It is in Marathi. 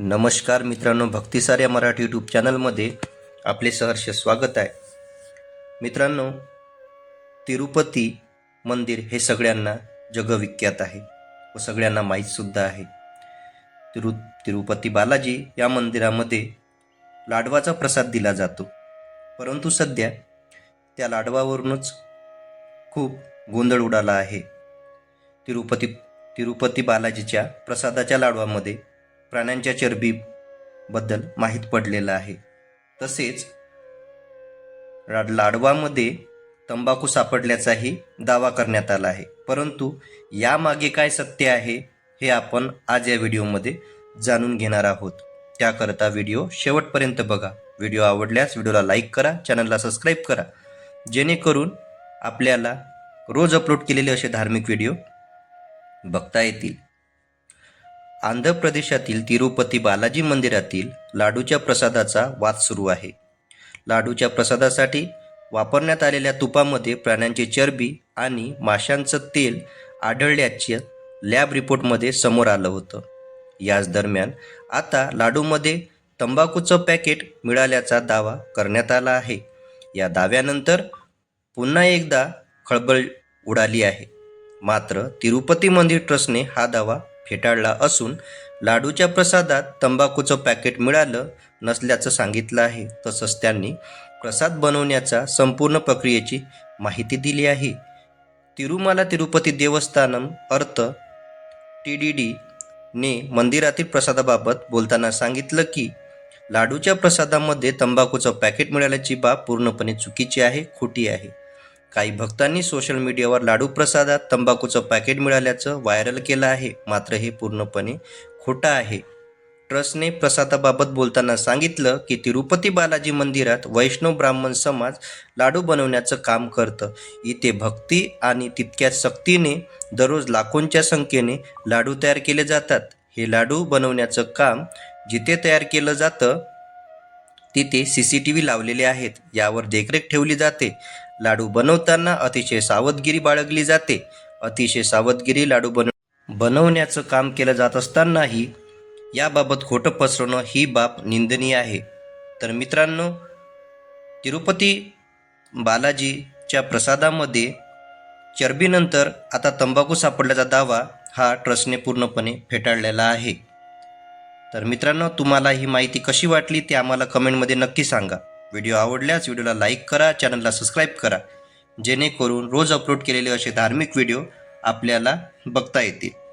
नमस्कार मित्रांनो भक्तिसार या मराठी यूट्यूब चॅनलमध्ये आपले सहर्ष स्वागत आहे. मित्रांनो तिरुपती मंदिर हे सगळ्यांना जगविख्यात आहे व सगळ्यांना माहीतसुद्धा आहे. तिरु तिरुपती बालाजी या मंदिरामध्ये लाडवाचा प्रसाद दिला जातो. परंतु सध्या त्या लाडवावरूनच खूप गोंधळ उडाला आहे. तिरुपती तिरुपती बालाजीच्या प्रसादाच्या लाडवामध्ये प्राण्यांच्या चरबीबद्दल माहीत पडलेलं आहे. तसेच लाडवामध्ये तंबाखू सापडल्याचाही दावा करण्यात आला आहे. परंतु यामागे काय सत्य आहे हे आपण आज या व्हिडिओमध्ये जाणून घेणार आहोत. त्याकरता व्हिडिओ शेवटपर्यंत बघा. व्हिडिओ आवडल्यास व्हिडिओला लाईक करा चॅनलला सबस्क्राईब करा. जेणेकरून आपल्याला रोज अपलोड केलेले असे धार्मिक व्हिडिओ बघता येतील. आंध्र प्रदेशातील तिरुपती बालाजी मंदिरातील लाडूच्या प्रसादाचा वाद सुरू आहे. लाडूच्या प्रसादासाठी वापरण्यात आलेल्या तुपामध्ये प्राण्यांची चरबी आणि माशांचं तेल आढळल्याचे लॅब रिपोर्टमध्ये समोर आलं होतं. याच दरम्यान आता लाडूमध्ये तंबाखूचं पॅकेट मिळाल्याचा दावा करण्यात आला आहे. या दाव्यानंतर पुन्हा एकदा खळबळ उडाली आहे. मात्र तिरुपती मंदिर ट्रस्टने हा दावा फेटाळला असून लाडूच्या प्रसादात तंबाखूचं पॅकेट मिळालं नसल्याचं सांगितलं आहे. तसंच त्यांनी प्रसाद बनवण्याच्या संपूर्ण प्रक्रियेची माहिती दिली आहे. तिरुमाला तिरुपती देवस्थानम अर्थ टी डी डी ने मंदिरातील प्रसादाबाबत बोलताना सांगितलं की लाडूच्या प्रसादामध्ये तंबाखूचं पॅकेट मिळाल्याची बाब पूर्णपणे चुकीची आहे खोटी आहे. काही भक्तांनी सोशल मीडियावर लाडू प्रसादात तंबाखूचं पॅकेट मिळाल्याचं व्हायरल केलं आहे. मात्र हे पूर्णपणे खोटं आहे. ट्रस्टने प्रसादाबाबत बोलताना सांगितलं की तिरुपती बालाजी मंदिरात वैष्णव ब्राह्मण समाज लाडू बनवण्याचं काम करतं. इथे भक्ती आणि तितक्याच सक्तीने दररोज लाखोंच्या संख्येने लाडू तयार केले जातात. हे लाडू बनवण्याचं काम जिथे तयार केलं जातं तिथे सी सी टी व्ही लावलेले आहेत. यावर देखरेख ठेवली जाते. लाडू बनवताना अतिशय सावधगिरी बाळगली जाते. अतिशय सावधगिरी लाडू बन बनवण्याचं काम केलं जात असतानाही याबाबत खोटं पसरवणं ही बाब निंदनीय आहे. तर मित्रांनो तिरुपती बालाजीच्या प्रसादामध्ये चरबीनंतर आता तंबाखू सापडल्याचा दावा हा ट्रस्टने पूर्णपणे फेटाळलेला आहे. तर मित्रांनो तुम्हाला ही माहिती कशी वाटली ते आम्हाला कमेंटमध्ये नक्की सांगा. व्हिडिओ आवडल्यास व्हिडिओला लाईक करा चॅनलला सबस्क्राईब करा. जेणेकरून रोज अपलोड केलेले असे धार्मिक व्हिडिओ आपल्याला बघता येतील.